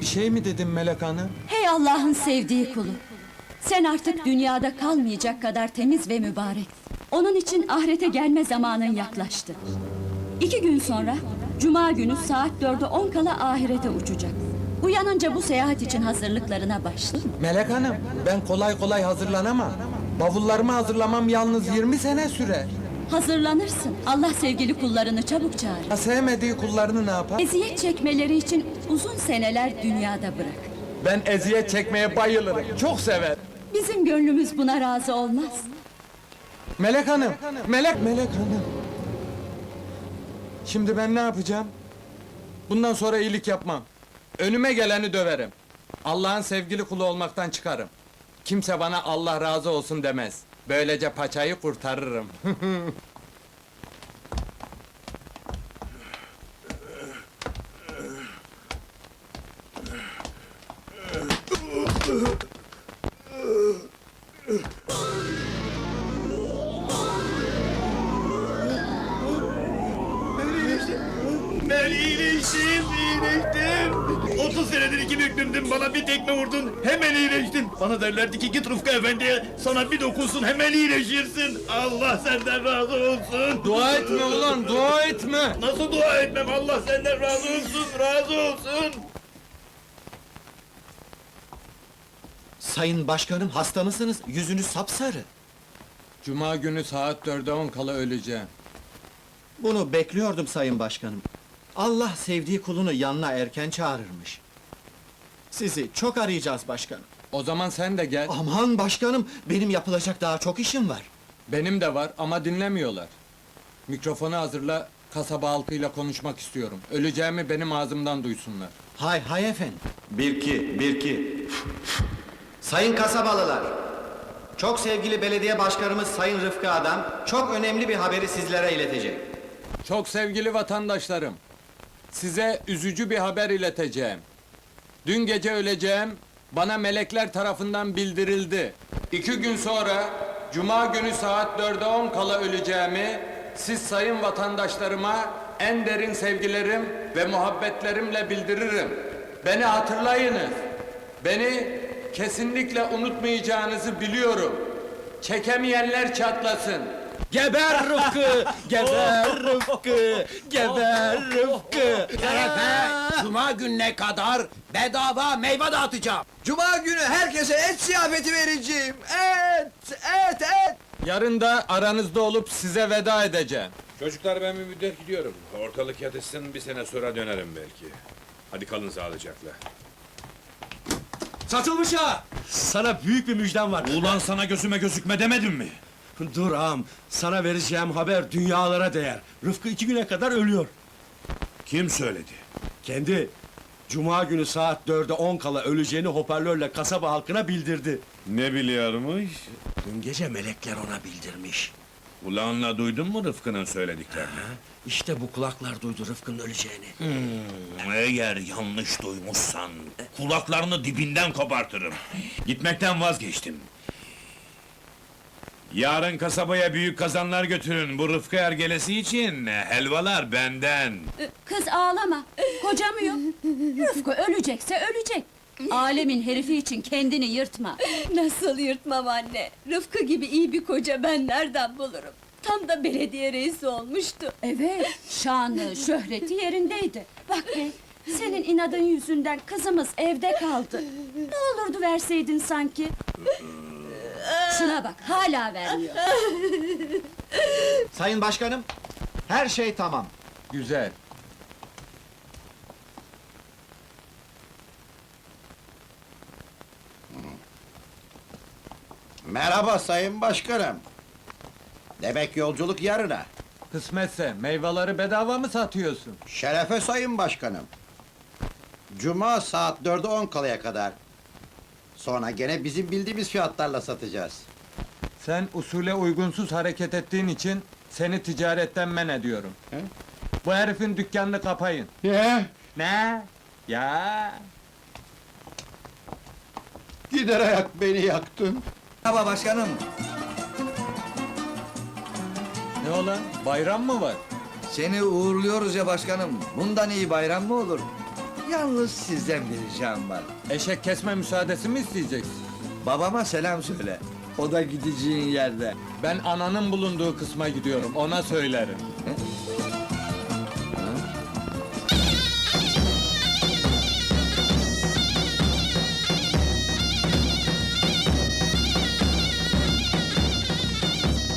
Bir şey mi dedim Melek Hanım? Hey Allah'ın sevdiği kulu. Sen artık dünyada kalmayacak kadar temiz ve mübarek. Onun için ahirete gelme zamanın yaklaştı. İki gün sonra, Cuma günü saat dörde on kala ahirete uçacak. Uyanınca bu seyahat için hazırlıklarına başla. Melek Hanım, ben kolay kolay hazırlanamam. Bavullarımı hazırlamam yalnız 20 sene sürer. Hazırlanırsın. Allah sevgili kullarını çabuk çağırır. Ya sevmediği kullarını ne yapar? Eziyet çekmeleri için uzun seneler dünyada bırak. Ben eziyet çekmeye bayılırım. Çok sever. Bizim gönlümüz buna razı olmaz. Melek Hanım, Melek Melek Hanım. Şimdi ben ne yapacağım? Bundan sonra iyilik yapmam. Önüme geleni döverim. Allah'ın sevgili kulu olmaktan çıkarım. Kimse bana Allah razı olsun demez. Böylece paçayı kurtarırım. Ben iyileştim, iyileştim. 30 senedir iki büklümdüm, bana bir tekme vurdun, hemen iyileştim. Bana derlerdi ki git Rıfkı Efendi'ye, sana bir dokunsun, hemen iyileşirsin. Allah senden razı olsun. dua etme ulan, dua etme! Nasıl dua etmem, Allah senden razı olsun, razı olsun. Sayın başkanım hasta mısınız? Yüzünüz sapsarı. Cuma günü saat dörde on kala öleceğim. Bunu bekliyordum sayın başkanım. Allah sevdiği kulunu yanına erken çağırırmış. Sizi çok arayacağız başkanım. O zaman sen de gel. Aman başkanım, benim yapılacak daha çok işim var. Benim de var ama dinlemiyorlar. Mikrofonu hazırla, kasaba halkıyla konuşmak istiyorum. Öleceğimi benim ağzımdan duysunlar. Hay hay efendim. Bir iki, bir iki. Sayın kasabalılar, çok sevgili belediye başkanımız Sayın Rıfkı Adam, çok önemli bir haberi sizlere iletecek. Çok sevgili vatandaşlarım, size üzücü bir haber ileteceğim. Dün gece öleceğim, bana melekler tarafından bildirildi. İki gün sonra, Cuma günü saat dörde on kala öleceğimi, siz sayın vatandaşlarıma en derin sevgilerim ve muhabbetlerimle bildiririm. Beni hatırlayınız. Beni kesinlikle unutmayacağınızı biliyorum. Çekemeyenler çatlasın. Geber Rıfkı! Geber Rıfkı! Geber Rıfkı! Cuma gününe kadar bedava meyve dağıtacağım. Cuma günü herkese et ziyafeti vereceğim! Et! Et! Et! Yarın da aranızda olup size veda edeceğim. Çocuklar ben bir müddet gidiyorum. Ortalık yatışsın bir sene sonra dönerim belki. Hadi kalın sağlıcakla. Satılmış ha! Sana büyük bir müjdem var. Ulan sana gözüme gözükme demedim mi? Dur ağam, sana vereceğim haber dünyalara değer. Rıfkı iki güne kadar ölüyor. Kim söyledi? Kendi, Cuma günü saat dörde on kala öleceğini hoparlörle kasaba halkına bildirdi. Ne biliyormuş? Dün gece melekler ona bildirmiş. Ulanla duydun mu Rıfkı'nın söylediklerini? İşte bu kulaklar duydu Rıfkı'nın öleceğini. Eğer yanlış duymuşsan, kulaklarını dibinden kopartırım. Gitmekten vazgeçtim. Yarın kasabaya büyük kazanlar götürün bu Rıfkı ergelesi için. Helvalar benden. Kız ağlama. Kocamıyor. Rıfkı ölecekse ölecek. Alemin herifi için kendini yırtma. Nasıl yırtmam anne? Rıfkı gibi iyi bir koca ben nereden bulurum? Tam da belediye reisi olmuştu. Evet, şanı, şöhreti yerindeydi. Bak be, senin inadın yüzünden kızımız evde kaldı. Ne olurdu verseydin sanki? Şuna bak, hala vermiyor. Sayın başkanım, her şey tamam. Güzel. Merhaba Sayın Başkanım. Demek yolculuk yarına. Kısmetse meyveleri bedava mı satıyorsun? Şerefe Sayın Başkanım. Cuma saat dörde on kalaya kadar. Sonra gene bizim bildiğimiz fiyatlarla satacağız. Sen usule uygunsuz hareket ettiğin için seni ticaretten men ediyorum. He? Bu herifin dükkanını kapayın. Ye, Ne? Ya? gider ayak beni yaktın. Merhaba başkanım. Ne olan? Bayram mı var? Seni uğurluyoruz ya başkanım. Bundan iyi bayram mı olur? Yalnız sizden bir ricam var. Eşek kesme müsaadesi mi isteyeceksin? Babama selam söyle. O da gideceğin yerde. Ben ananın bulunduğu kısma gidiyorum, ona söylerim.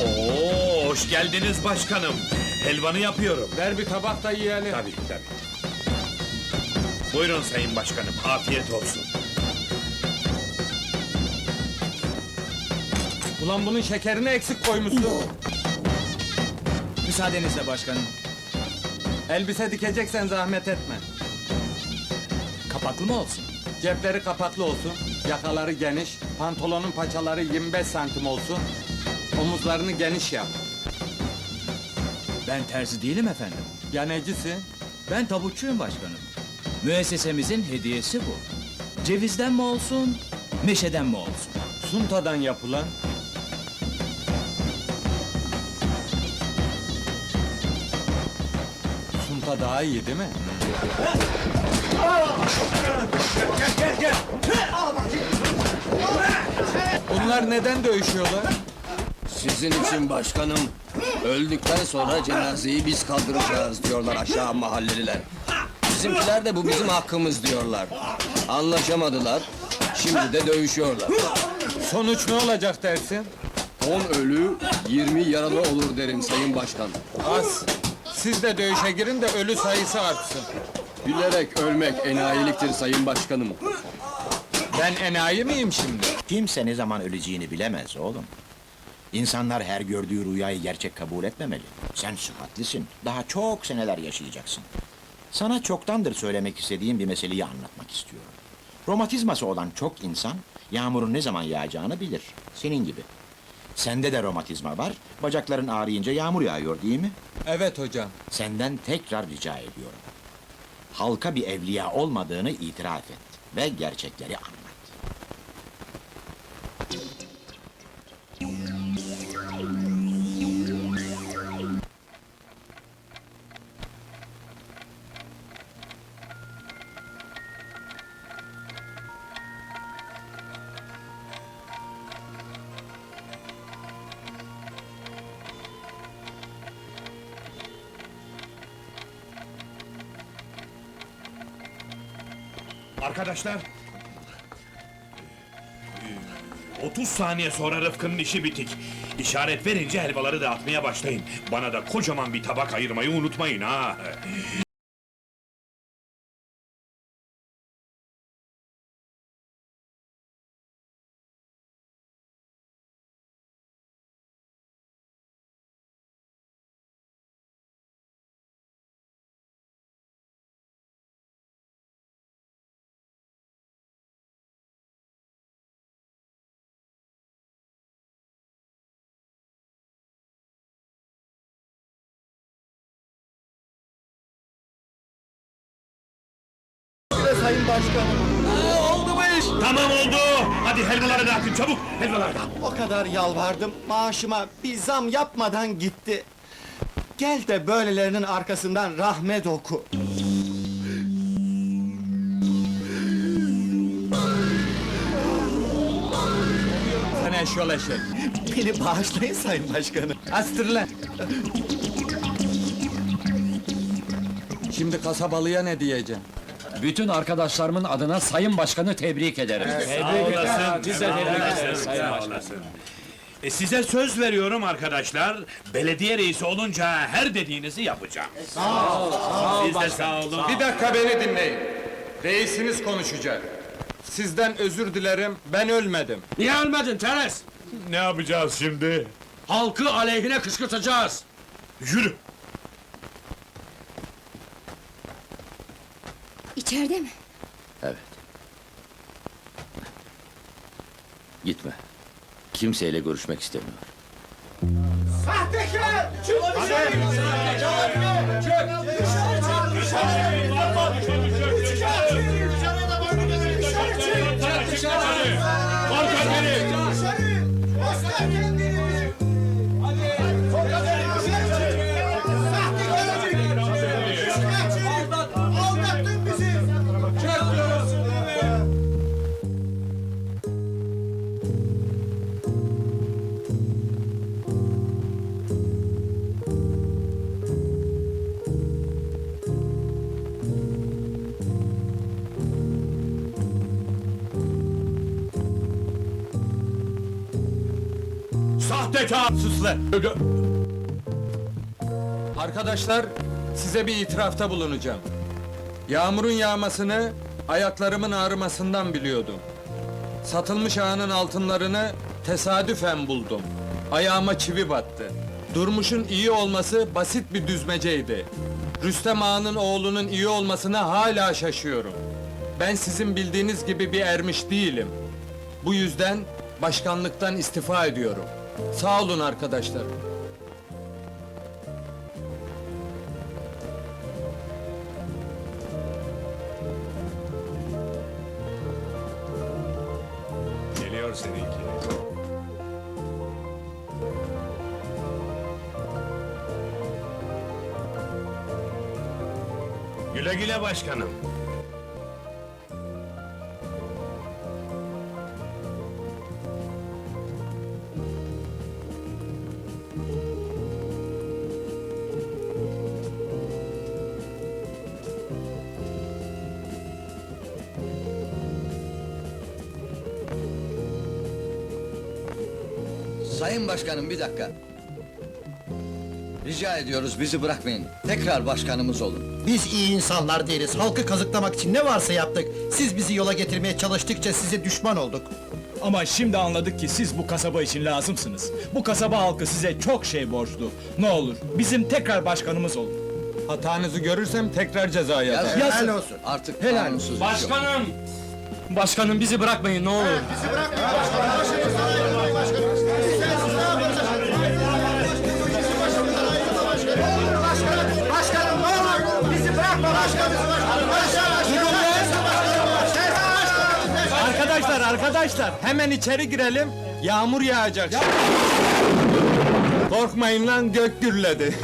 Oo, hoş geldiniz başkanım. Helvanı yapıyorum. Ver bir tabak da yiyelim. Tabii tabii. Buyurun sayın başkanım, afiyet olsun. Ulan bunun şekerini eksik koymuşsun. Müsaadenizle başkanım. Elbise dikeceksen zahmet etme. Kapaklı mı olsun? Cepleri kapaklı olsun, yakaları geniş, pantolonun paçaları 25 santim olsun, omuzlarını geniş yap. Ben terzi değilim efendim. Ya necisin? Ben tabutçuyum başkanım. Müessesemizin hediyesi bu. Cevizden mi olsun, meşeden mi olsun? Suntadan yapılan. Sunta daha iyi değil mi? Bunlar neden dövüşüyorlar? Sizin için başkanım. Öldükten sonra cenazeyi biz kaldıracağız diyorlar aşağı mahalleliler. Bizimkiler de bu bizim hakkımız diyorlar. Anlaşamadılar. Şimdi de dövüşüyorlar. Sonuç ne olacak dersin? 10 ölü, 20 yaralı olur derim sayın başkan. Az. Siz de dövüşe girin de ölü sayısı artsın. Bilerek ölmek enayiliktir sayın başkanım. Ben enayi miyim şimdi? Kimse ne zaman öleceğini bilemez oğlum. İnsanlar her gördüğü rüyayı gerçek kabul etmemeli. Sen sıhhatlisin. Daha çok seneler yaşayacaksın. Sana çoktandır söylemek istediğim bir meseleyi anlatmak istiyorum. Romatizması olan çok insan yağmurun ne zaman yağacağını bilir. Senin gibi. Sende de romatizma var. Bacakların ağrıyınca yağmur yağıyor değil mi? Evet hocam. Senden tekrar rica ediyorum. Halka bir evliya olmadığını itiraf et ve gerçekleri anlat. Arkadaşlar... 30 saniye sonra Rıfkı'nın işi bitik. İşaret verince helvaları dağıtmaya başlayın. Bana da kocaman bir tabak ayırmayı unutmayın ha. Tamam oldu. Hadi helvaları dağıtın çabuk. Helvaları dağıt. O kadar yalvardım, maaşıma bir zam yapmadan gitti. Gel de böylelerinin arkasından rahmet oku. Sen eşyol eşek. Beni bağışlayın sayın başkanım. Astır lan! Şimdi kasabalıya ne diyeceğim? Bütün arkadaşlarımın adına Sayın Başkanı tebrik ederim. Tebrik olasın. Biz de Sayın olasın. E, size söz veriyorum arkadaşlar. Belediye reisi olunca her dediğinizi yapacağım. Sağ ol. Siz de sağ olun. Bir dakika beni dinleyin. Reisiniz konuşacak. Sizden özür dilerim, ben ölmedim. Niye ölmedin Teres? Ne yapacağız şimdi? Halkı aleyhine kışkırtacağız. Yürü. İçeride mi? Evet. Gitme. Kimseyle görüşmek istemiyor. Sahtekar! Çık dışarı! Sahtekar! Çık! Dışarı çık! Dışarı çık! Lan! Arkadaşlar, size bir itirafta bulunacağım. Yağmurun yağmasını ayaklarımın ağrımasından biliyordum. Satılmış ağanın altınlarını tesadüfen buldum. Ayağıma çivi battı. Durmuş'un iyi olması basit bir düzmeceydi. Rüstem ağanın oğlunun iyi olmasına hala şaşıyorum. Ben sizin bildiğiniz gibi bir ermiş değilim. Bu yüzden başkanlıktan istifa ediyorum. Sağ olun arkadaşlar. Geliyor seninki. Güle güle başkanım. Sayın Başkanım bir dakika. Rica ediyoruz bizi bırakmayın. Tekrar başkanımız olun. Biz iyi insanlar değiliz. Halkı kazıklamak için ne varsa yaptık. Siz bizi yola getirmeye çalıştıkça size düşman olduk. Ama şimdi anladık ki siz bu kasaba için lazımsınız. Bu kasaba halkı size çok şey borçlu. Ne olur bizim tekrar başkanımız olun. Hatanızı görürsem tekrar ceza yazarım. Yazın. Helal olsun. Artık Helal kanunsuz bir şey yok. Başkanım! Başkanım bizi bırakmayın ne olur. Arkadaşlar, arkadaşlar, hemen içeri girelim. Yağmur yağacak. Korkmayın lan, gök gürledi.